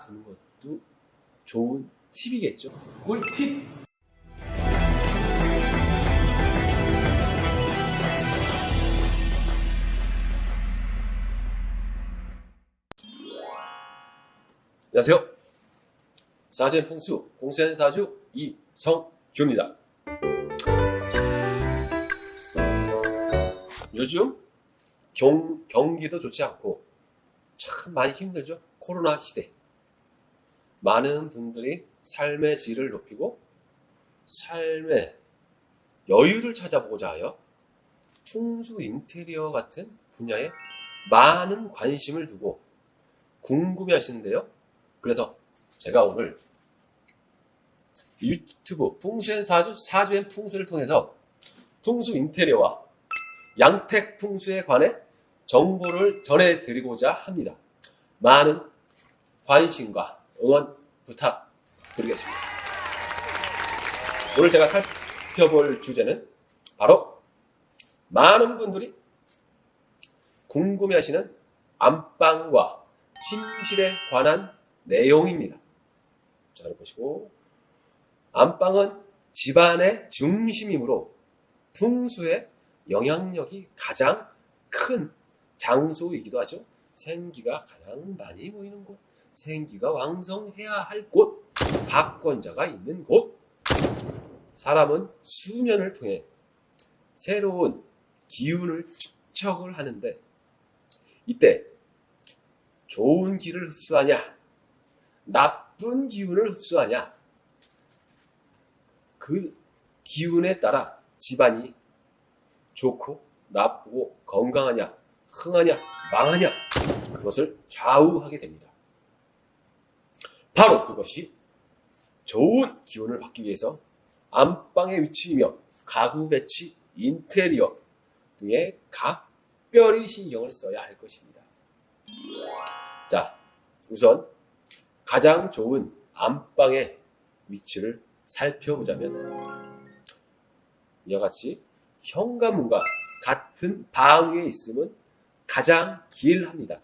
알아두는 것도 좋은 팁이겠죠. 꿀팁! 안녕하세요. 사젠 풍수 공센 사주 이성규입니다. 요즘 경, 경기도 좋지 않고 참 많이 힘들죠. 코로나 시대. 많은 분들이 삶의 질을 높이고 삶의 여유를 찾아보고자 하여 풍수 인테리어 같은 분야에 많은 관심을 두고 궁금해 하시는데요. 그래서 제가 오늘 유튜브 풍수엔 사주, 사주엔 풍수를 통해서 풍수 인테리어와 양택 풍수에 관해 정보를 전해드리고자 합니다. 많은 관심과 응원 부탁드리겠습니다. 오늘 제가 살펴볼 주제는 바로 많은 분들이 궁금해하시는 안방과 침실에 관한 내용입니다. 잘 보시고 안방은 집안의 중심이므로 풍수의 영향력이 가장 큰 장소이기도 하죠. 생기가 가장 많이 모이는 곳, 생기가 왕성해야 할 곳, 각권자가 있는 곳. 사람은 수면을 통해 새로운 기운을 축적을 하는데 이때 좋은 기를 흡수하냐, 나쁜 기운을 흡수하냐, 그 기운에 따라 집안이 좋고 나쁘고 건강하냐, 흥하냐, 망하냐, 그것을 좌우하게 됩니다. 바로 그것이 좋은 기운을 받기 위해서 안방의 위치이며 가구 배치, 인테리어 등에 각별히 신경을 써야 할 것입니다. 자, 우선 가장 좋은 안방의 위치를 살펴보자면 이와 같이 현관문과 같은 방 위에 있으면 가장 길합니다.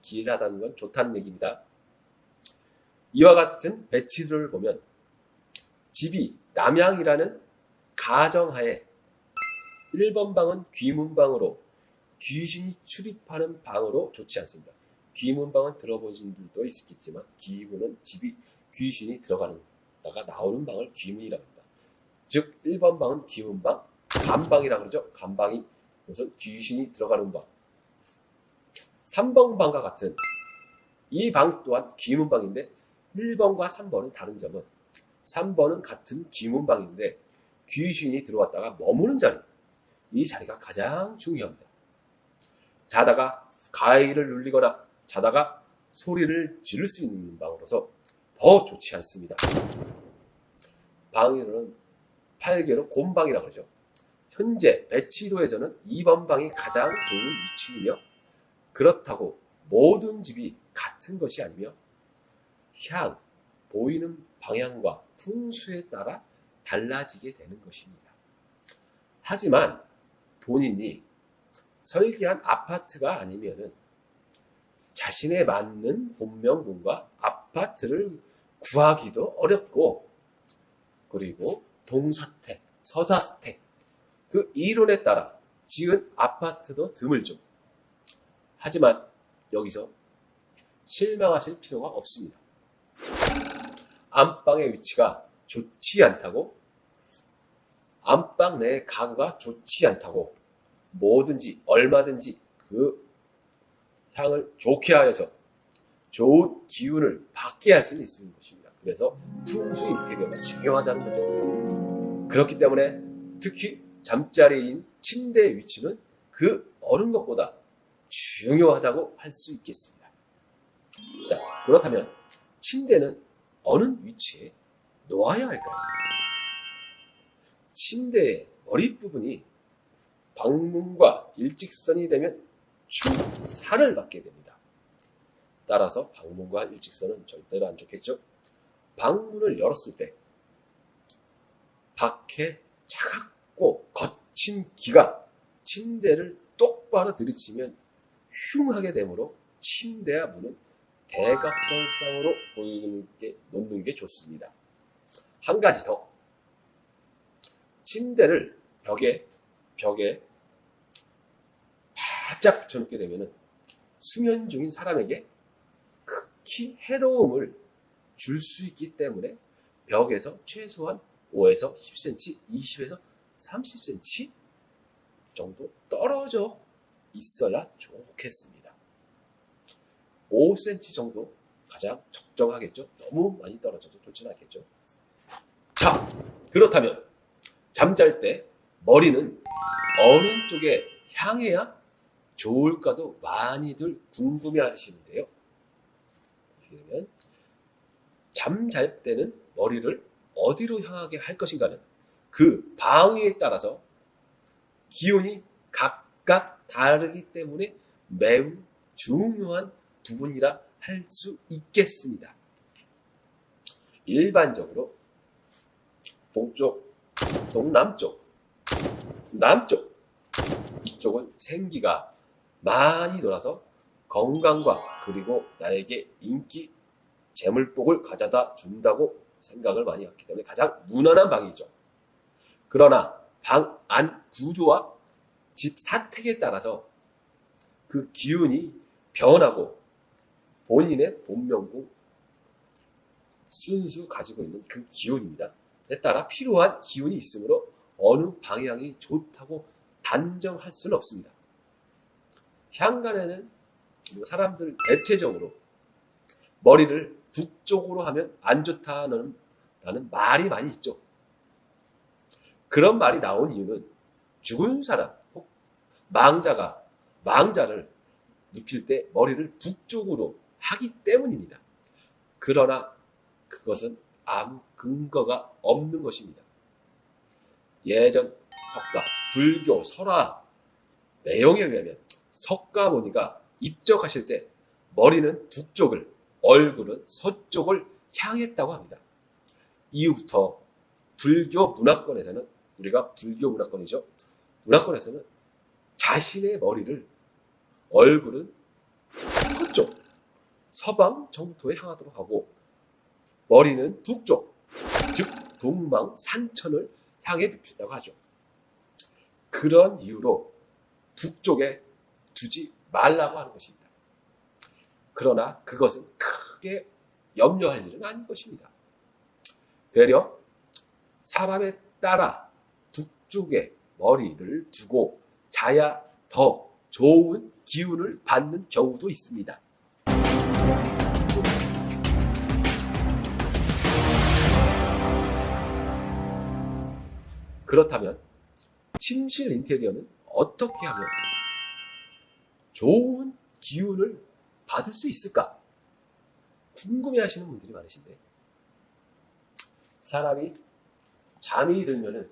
길하다는 건 좋다는 얘기입니다. 이와 같은 배치들을 보면 집이 남향이라는 가정하에 1번 방은 귀문방으로 귀신이 출입하는 방으로 좋지 않습니다. 귀문방은 들어보신 분들도 있겠지만 귀문은 집이 귀신이 들어가는 다가 나오는 방을 귀문이라고 합니다. 즉 1번 방은 귀문방, 간방이라고 그러죠. 간방이 우선 귀신이 들어가는 방. 3번 방과 같은 이 방 또한 귀문방인데 1번과 3번은 다른 점은 3번은 같은 귀문방인데 귀신이 들어왔다가 머무는 자리. 이 자리가 가장 중요합니다. 자다가 가위를 눌리거나 자다가 소리를 지를 수 있는 방으로서 더 좋지 않습니다. 방으로는 8개로 곰방이라고 그러죠. 현재 배치도에서는 2번 방이 가장 좋은 위치이며 그렇다고 모든 집이 같은 것이 아니며 향, 보이는 방향과 풍수에 따라 달라지게 되는 것입니다. 하지만 본인이 설계한 아파트가 아니면은 자신에 맞는 본명군과 아파트를 구하기도 어렵고 그리고 동사택, 서사택 그 이론에 따라 지은 아파트도 드물죠. 하지만 여기서 실망하실 필요가 없습니다. 안방의 위치가 좋지 않다고 안방 내 가구가 좋지 않다고 뭐든지 얼마든지 그 향을 좋게 하여서 좋은 기운을 받게 할 수는 있는 것입니다. 그래서 풍수 인테리어가 중요하다는 거죠. 그렇기 때문에 특히 잠자리인 침대의 위치는 그 어느 것보다 중요하다고 할 수 있겠습니다. 자, 그렇다면 침대는 어느 위치에 놓아야 할까요? 침대의 머리 부분이 방문과 일직선이 되면 충살을 받게 됩니다. 따라서 방문과 일직선은 절대로 안 좋겠죠. 방문을 열었을 때 밖에 차갑고 거친 기가 침대를 똑바로 들이치면 흉하게 되므로 침대와 문은 대각선상으로 보이는 게, 놓는 게 좋습니다. 한 가지 더. 침대를 벽에, 벽에 바짝 붙여놓게 되면은 수면 중인 사람에게 극히 해로움을 줄 수 있기 때문에 벽에서 최소한 5에서 10cm, 20에서 30cm 정도 떨어져 있어야 좋겠습니다. 5cm 정도 가장 적정하겠죠? 너무 많이 떨어져도 좋진 않겠죠? 자, 그렇다면 잠잘 때 머리는 어느 쪽에 향해야 좋을까도 많이들 궁금해 하시는데요. 되면 잠잘 때는 머리를 어디로 향하게 할 것인가는 그 방위에 따라서 기온이 각각 다르기 때문에 매우 중요한 부분이라 할 수 있겠습니다. 일반적으로 동쪽, 동남쪽, 남쪽 이쪽은 생기가 많이 돌아서 건강과 그리고 나에게 인기, 재물복을 가져다 준다고 생각을 많이 했기 때문에 가장 무난한 방이죠. 그러나 방 안 구조와 집 사택에 따라서 그 기운이 변하고 본인의 본명고 순수 가지고 있는 그 기운입니다. 에 따라 필요한 기운이 있으므로 어느 방향이 좋다고 단정할 수는 없습니다. 향간에는 사람들 대체적으로 머리를 북쪽으로 하면 안 좋다는 라는 말이 많이 있죠. 그런 말이 나온 이유는 죽은 사람, 혹 망자가 망자를 눕힐 때 머리를 북쪽으로 하기 때문입니다. 그러나 그것은 아무 근거가 없는 것입니다. 예전 석가, 불교, 설화 내용에 의하면 석가모니가 입적하실 때 머리는 북쪽을, 얼굴은 서쪽을 향했다고 합니다. 이후부터 불교 문화권에서는 우리가 불교 문화권이죠. 문화권에서는 자신의 머리를 얼굴은 서방 정토에 향하도록 하고 머리는 북쪽, 즉 동방 산천을 향해 눕힌다고 하죠. 그런 이유로 북쪽에 두지 말라고 하는 것입니다. 그러나 그것은 크게 염려할 일은 아닌 것입니다. 되려 사람에 따라 북쪽에 머리를 두고 자야 더 좋은 기운을 받는 경우도 있습니다. 그렇다면 침실 인테리어는 어떻게 하면 좋은 기운을 받을 수 있을까? 궁금해 하시는 분들이 많으신데 사람이 잠이 들면은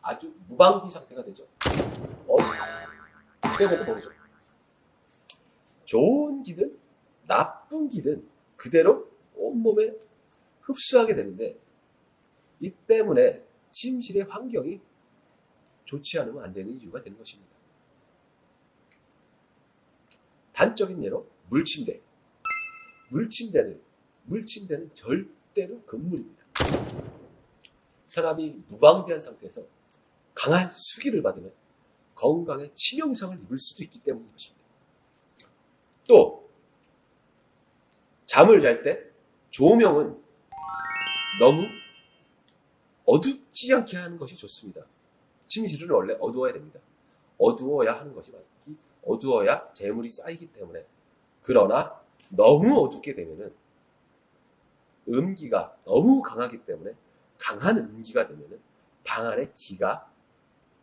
아주 무방비 상태가 되죠. 어떻게 보고 모르죠. 좋은 기든 나쁜 기든 그대로 온몸에 흡수하게 되는데 이 때문에 침실의 환경이 좋지 않으면 안 되는 이유가 되는 것입니다. 단적인 예로 물침대. 물침대는 물침대는 절대로 금물입니다. 사람이 무방비한 상태에서 강한 수기를 받으면 건강에 치명상을 입을 수도 있기 때문인 것입니다. 또 잠을 잘 때 조명은 너무 어둡지 않게 하는 것이 좋습니다. 침실은 원래 어두워야 됩니다. 어두워야 하는 것이 맞기, 어두워야 재물이 쌓이기 때문에. 그러나 너무 어둡게 되면은 음기가 너무 강하기 때문에 강한 음기가 되면은 방 안에 기가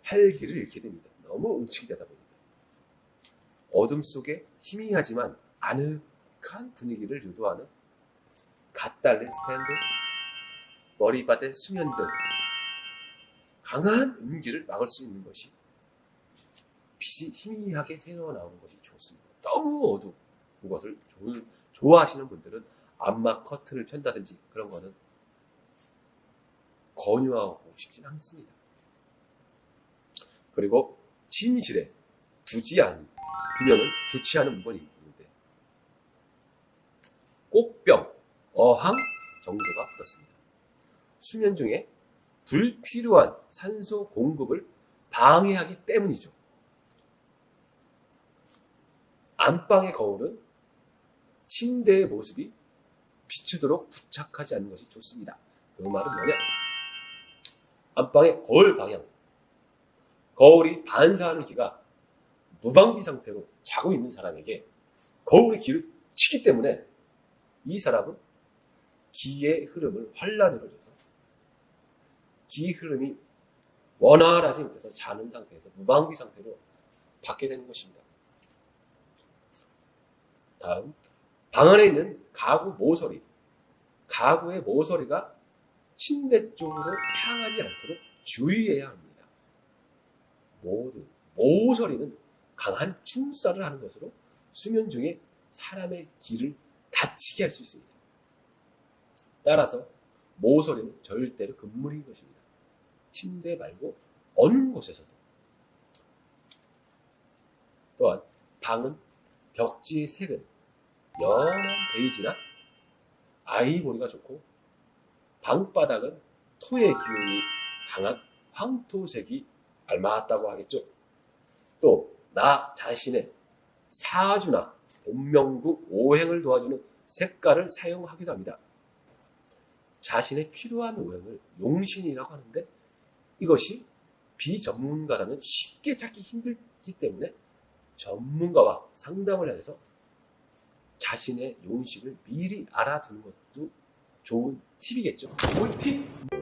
활기를 잃게 됩니다. 너무 음측이 되다 보니까. 어둠 속에 희미하지만 아늑한 분위기를 유도하는 갓 달린 스탠드, 머리밭의 수면 등 강한 음기를 막을 수 있는 것이 빛이 희미하게 새어 나오는 것이 좋습니다. 너무 어두운 것을 좋아하시는 분들은 암막 커튼을 편다든지 그런 거는 권유하고 싶진 않습니다. 그리고 침실에 두지 않, 두면은 좋지 않은 물건이 있는데 꽃병, 어항 정도가 그렇습니다. 수면 중에 불필요한 산소 공급을 방해하기 때문이죠. 안방의 거울은 침대의 모습이 비추도록 부착하지 않는 것이 좋습니다. 그 말은 뭐냐? 안방의 거울 방향. 거울이 반사하는 기가 무방비 상태로 자고 있는 사람에게 거울이 기를 치기 때문에 이 사람은 기의 흐름을 환란으로 해서 기 흐름이 원활하지 못해서 자는 상태에서 무방비 상태로 받게 되는 것입니다. 다음 방 안에 있는 가구 모서리 가구의 모서리가 침대 쪽으로 향하지 않도록 주의해야 합니다. 모두 모서리는 강한 충살을 하는 것으로 수면 중에 사람의 기를 다치게 할 수 있습니다. 따라서 모서리는 절대로 금물인 것입니다. 침대 말고 어느 곳에서도. 또한 방은 벽지의 색은 연한 베이지나 아이보리가 좋고 방바닥은 토의 기운이 강한 황토색이 알맞다고 하겠죠. 또 나 자신의 사주나 본명구 오행을 도와주는 색깔을 사용하기도 합니다. 자신의 필요한 오행을 용신이라고 하는데 이것이 비전문가라면 쉽게 찾기 힘들기 때문에 전문가와 상담을 해서 자신의 용신을 미리 알아두는 것도 좋은 팁이겠죠. 꿀팁!